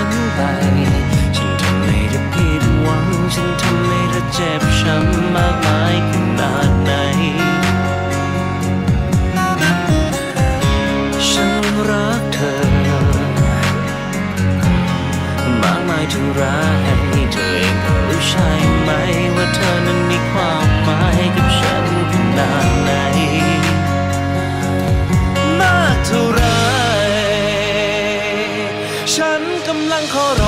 ฉันไป ฉันทำให้เธอผิดหวัง ฉันทำให้เธอเจ็บช้ำมากมายขนาดไหน ฉันรักเธอ มากมายเท่รัร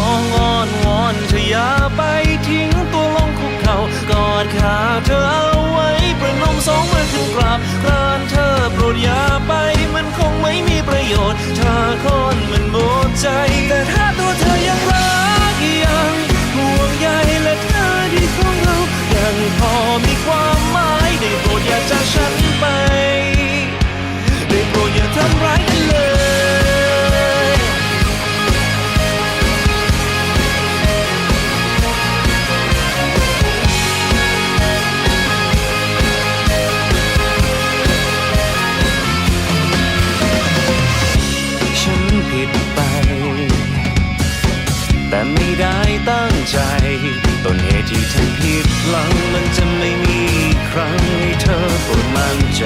้องอ้อนวอนขยับ ที่ทำผิดหลังมันจะไม่มีครั้งให้เธอปวดมันใจ